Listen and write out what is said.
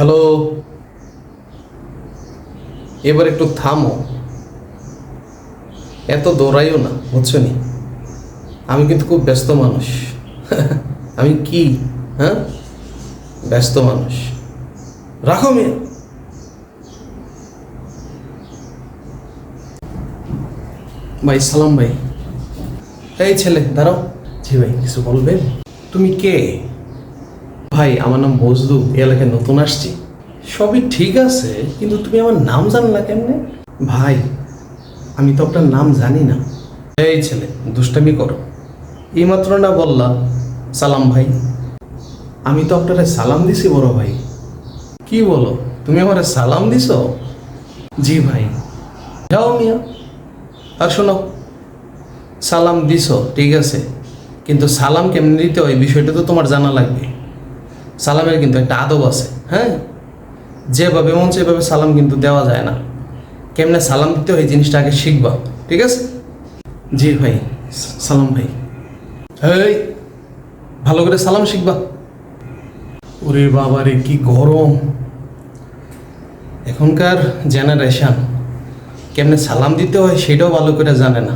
Hello. এবার একটু থামো। এত দৌড়াইও না বুঝছ নি আমি কিন্তু খুব ব্যস্ত মানুষ। আমি কি? হ্যাঁ? ব্যস্ত মানুষ। রাখো মেয়ে। ভাই সালাম ভাই। এই ছেলে দাঁড়াও। জি ভাই কিছু বলবেন? তুমি কে? ভাই, আমার নাম এই এলাকায় নতুন আসছি। সবই ঠিক আছে, কিন্তু তুমি আমার নাম জানলা কেমনে? ভাই, আমি তো আপনার নাম জানি না। এই ছেলে, দুষ্টামি করো। এইমাত্র না বললাম, সালাম ভাই। আমি তো আপনারে সালাম দিছি বড় ভাই। কি বলো, তুমি আমারে সালাম দিছো? জি ভাই। যাও মিয়া, আর শোনো, সালাম দিছো, ঠিক আছে। কিন্তু সালাম কেমনি দিতে হয়, বিষয়টা তো তোমার জানা লাগবে। সালামের কিন্তু একটা আদব আছে হ্যাঁ? যেভাবে মন সেভাবে সালাম কিন্তু দেওয়া যায় না। কেমনে সালাম দিতে হয় জিনিসটা আগে শিখবা, ঠিক আছে? জি ভাই, সালাম ভাই। এই ভালো করে সালাম শিখবা। ওরে বাবা রে, কি গরম। এখনকার জেনারেশন কেমনে সালাম দিতে হয় সেটাও ভালো করে জানে না।